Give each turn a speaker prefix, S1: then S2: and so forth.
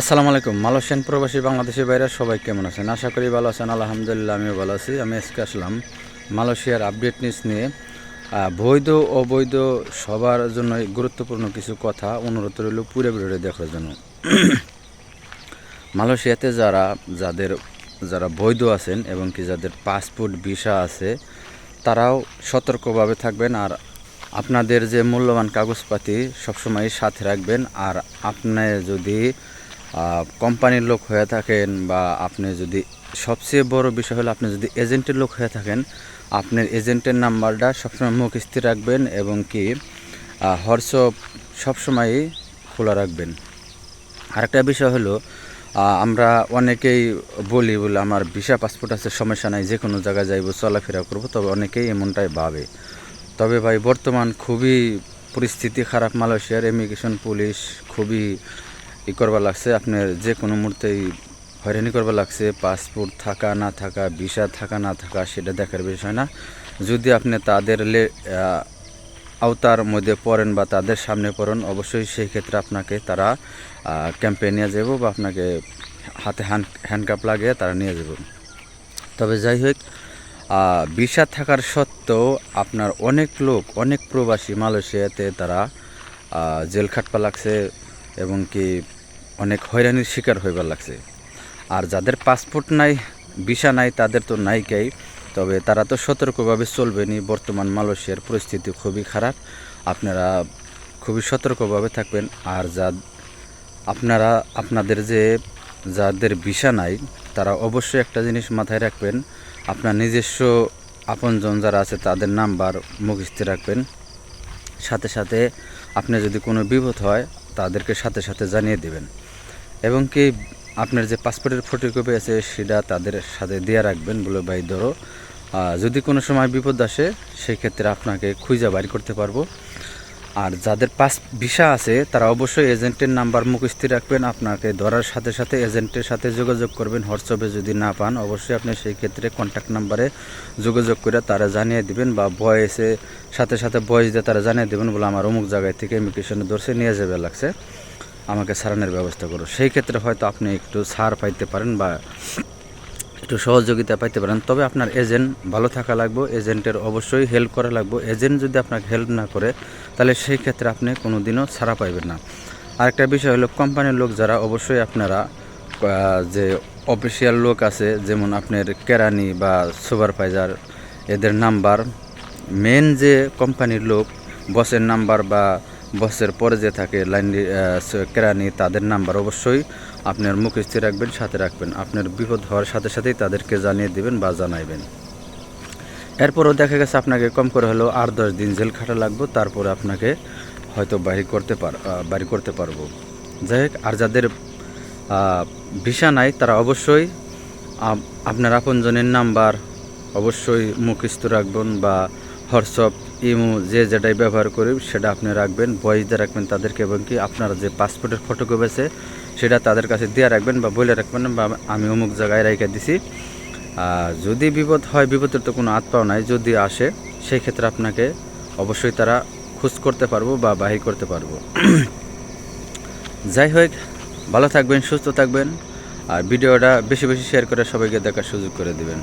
S1: আসসালামু আলাইকুম। মালয়েশিয়ান প্রবাসী বাংলাদেশি বাইরে সবাই কেমন আছেন? আশা করি ভালো আছেন। আলহামদুলিল্লাহ, আমিও ভালো আছি। আমি আজকে আসলাম মালয়েশিয়ার আপডেট নিউজ নিয়ে। বৈধ, অবৈধ সবার জন্য গুরুত্বপূর্ণ কিছু কথা অনুরোধ রইল পুরো ভিডিওটি দেখার জন্য। মালয়েশিয়াতে যারা, যাদের, যারা বৈধ আছেন এবং কি যাদের পাসপোর্ট, ভিসা আছে, তারাও সতর্কভাবে থাকবেন আর আপনাদের যে মূল্যবান কাগজপাতি সবসময় সাথে রাখবেন। আর আপনি যদি কোম্পানির লোক হয়ে থাকেন বা আপনি যদি, সবচেয়ে বড় বিষয় হলো আপনি যদি এজেন্টের লোক হয়ে থাকেন, আপনার এজেন্টের নাম্বারটা সবসময় মুখ স্থির রাখবেন এবং কি হোয়াটসঅ্যাপ সবসময়ই খোলা রাখবেন। আরেকটা বিষয় হলো আমরা অনেকেই বলি বলে আমার ভিসা পাসপোর্ট আছে, সমস্যা নাই যে কোনো জায়গায় যাইব, চলাফেরা করব, তবে অনেকেই এমনটাই ভাবে। তবে ভাই, বর্তমান খুবই পরিস্থিতি খারাপ, মালয়েশিয়ার ইমিগ্রেশন পুলিশ খুবই ই করবার লাগছে, আপনার যে কোনো মুহূর্তেই হয়রানি করবার লাগছে, পাসপোর্ট থাকা, না থাকা, ভিসা থাকা, না থাকা, সেটা দেখার বিষয় না। যদি আপনি তাদের আওতার মধ্যে পড়েন বা তাদের সামনে পড়েন, অবশ্যই সেই ক্ষেত্রে আপনাকে তারা ক্যাম্পে নিয়ে যাব বা আপনাকে হাতে হ্যান্ড হ্যান্ডকাপ লাগিয়ে তারা নিয়ে যাব তবে যাই হোক ভিসা থাকার সত্ত্বেও আপনার অনেক লোক, অনেক প্রবাসী মালয়েশিয়াতে তারা জেল খাটপা লাগছে এবং কি অনেক হয়রানির শিকার হইবার লাগছে। আর যাদের পাসপোর্ট নাই, ভিসা নাই, তাদের তো নাইকাই তবে তারা তো সতর্কভাবে চলবেনই। বর্তমান মালয়েশিয়ার পরিস্থিতি খুবই খারাপ। আপনারা খুবই সতর্কভাবে থাকবেন। আর যা আপনারা, আপনাদের যে যাদের ভিসা নাই, তারা অবশ্যই একটা জিনিস মাথায় রাখবেন। আপনার নিজস্ব আপনজন যারা আছে, তাদের নাম্বার মুখ রাখবেন। সাথে সাথে আপনি যদি কোনো বিপদ হয় তাদেরকে সাথে সাথে জানিয়ে দেবেন। এবং কি আপনার যে পাসপোর্টের ফটোকপি আছে, সেটা তাদের সাথে দিয়ে রাখবেন বলে ভাই ধরো। যদি কোনো সময় বিপদ আসে সেই ক্ষেত্রে আপনাকে খুঁজে বাইর করতে পারব। আর যাদের পাস ভিসা আছে, তারা অবশ্যই এজেন্টের নাম্বার মুখস্থি রাখবেন। আপনাকে ধরার সাথে সাথে এজেন্টের সাথে যোগাযোগ করবেন। হোয়াটসঅ্যাপে যদি না পান, অবশ্যই আপনি সেই ক্ষেত্রে কন্ট্যাক্ট নাম্বারে যোগাযোগ করে তারা জানিয়ে দিবেন বা বয়েসে সাথে সাথে বয়স দিয়ে তারা জানিয়ে দেবেন বলে আমার অমুক জায়গায় থেকে ইমিগ্রেশনে ধরছে, নিয়ে যাবে লাগছে। আমাকে সারানোর ব্যবস্থা করো। সেই ক্ষেত্রে হয়তো আপনি একটু ছাড় পাইতে পারেন বা একটু সহযোগিতা পাইতে পারেন, তবে আপনার এজেন্ট ভালো থাকা লাগবে, এজেন্টের অবশ্যই হেল্প করা লাগবে। এজেন্ট যদি আপনাকে হেল্প না করে, তাহলে সেই ক্ষেত্রে আপনি কোনো দিনও ছাড়া পাইবেন না। আরেকটা বিষয় হলো, কোম্পানির লোক যারা, অবশ্যই আপনারা যে অফিসিয়াল লোক আছে, যেমন আপনার কেরানি বা সুপারভাইজার এদের নাম্বার মেন যে কোম্পানির লোক বসের নাম্বার বা বসের পরে যে থাকে লাইন কেরানি, তাদের নাম্বার অবশ্যই আপনার মুখ স্থির রাখবেন, সাথে রাখবেন। আপনার বিপদ হওয়ার সাথে সাথেই তাদেরকে জানিয়ে দিবেন বা জানাইবেন। এরপরও দেখা গেছে আপনাকে কম করে হলেও আট দশ দিন জেল খাটা লাগবে, তারপরে আপনাকে হয়তো বাড়ি করতে পার বাড়ি করতে পারব। যাই হোক, আর যাদের ভিসা নাই, তারা অবশ্যই আপনার আপনজনের নাম্বার অবশ্যই মুখস্থ রাখবেন বা হোয়াটসঅ্যাপ, ইমো, যে যেটাই ব্যবহার করি সেটা আপনি রাখবেন বয়স দিয়ে রাখবেন তাদেরকে এবং কি আপনার যে পাসপোর্টের ফটোকপি আছে সেটা তাদের কাছে দিয়ে রাখবেন বা বলে রাখবেন বা আমি অমুক জায়গায় রেখে দিছি। আর যদি বিপদ হয়, বিপদের তো কোনো আত্মাও নাই, যদি আসে সেই ক্ষেত্রে আপনাকে অবশ্যই তারা খোঁজ করতে পারব বা বাহির করতে পারব। যাই হোক, ভালো থাকবেন, সুস্থ থাকবেন, আর ভিডিওটা বেশি বেশি শেয়ার করে সবাইকে দেখার সুযোগ করে দিবেন।